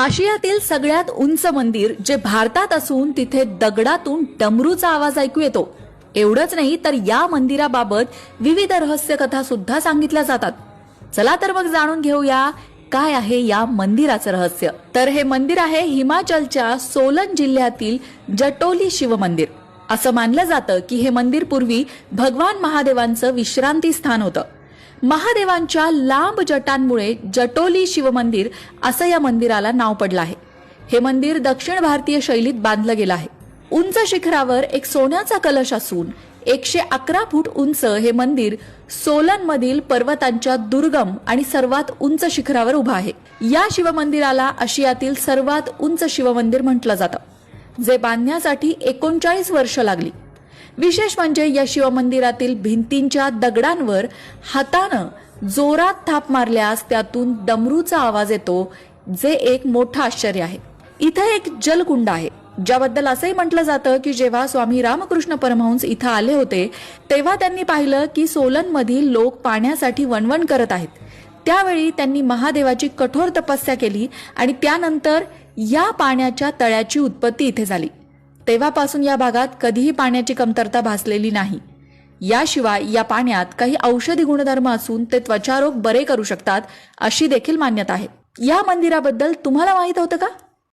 आशियातील सगळ्यात उंच मंदिर जे भारतात असून तिथे दगडातून डमरूचा आवाज ऐकू येतो. एवढंच नाही तर या मंदिराबाबत विविध रहस्य कथा सुद्धा सांगितल्या जातात. चला तर मग जाणून घेऊया काय आहे या मंदिराचं रहस्य. तर हे मंदिर आहे हिमाचलच्या सोलन जिल्ह्यातील जटोली शिव मंदिर. असं मानलं जातं की हे मंदिर पूर्वी भगवान महादेवांचं विश्रांती स्थान होतं. महादेवांच्या लांब जटांमुळे जटोली शिवमंदिर असं या मंदिराला नाव पडलं आहे. हे मंदिर दक्षिण भारतीय शैलीत बांधलं गेलं आहे. उंच शिखरावर एक सोन्याचा कलश असून एकशे अकरा फूट उंच हे मंदिर सोलनमधील पर्वतांच्या दुर्गम आणि सर्वात उंच शिखरावर उभं आहे. या शिवमंदिराला आशियातील सर्वात उंच शिवमंदिर म्हटलं जातं जे बांधण्यासाठी एकोणचाळीस वर्ष लागली. विशेष म्हणजे या शिवमंदिरातील भिंतींच्या दगडांवर हातानं जोरात थाप मारल्यास त्यातून डमरूचा आवाज येतो जे एक मोठं आश्चर्य आहे. इथं एक जलकुंड आहे ज्याबद्दल असंही म्हटलं जातं की जेव्हा स्वामी रामकृष्ण परमहंस इथं आले होते तेव्हा त्यांनी पाहिलं की सोलनमधील लोक पाण्यासाठी वणवण करत आहेत. त्यावेळी त्यांनी महादेवाची कठोर तपस्या केली आणि त्यानंतर या पाण्याच्या तळ्याची उत्पत्ती इथे झाली. तेव्हापासून या भागात कधीही पाण्याची कमतरता भासलेली नाही. याशिवाय या पाण्यात काही औषधी गुणधर्म असून ते त्वचारोग बरे करू शकतात अशी देखील मान्यता आहे. या मंदिराबद्दल तुम्हाला माहीत होतं का?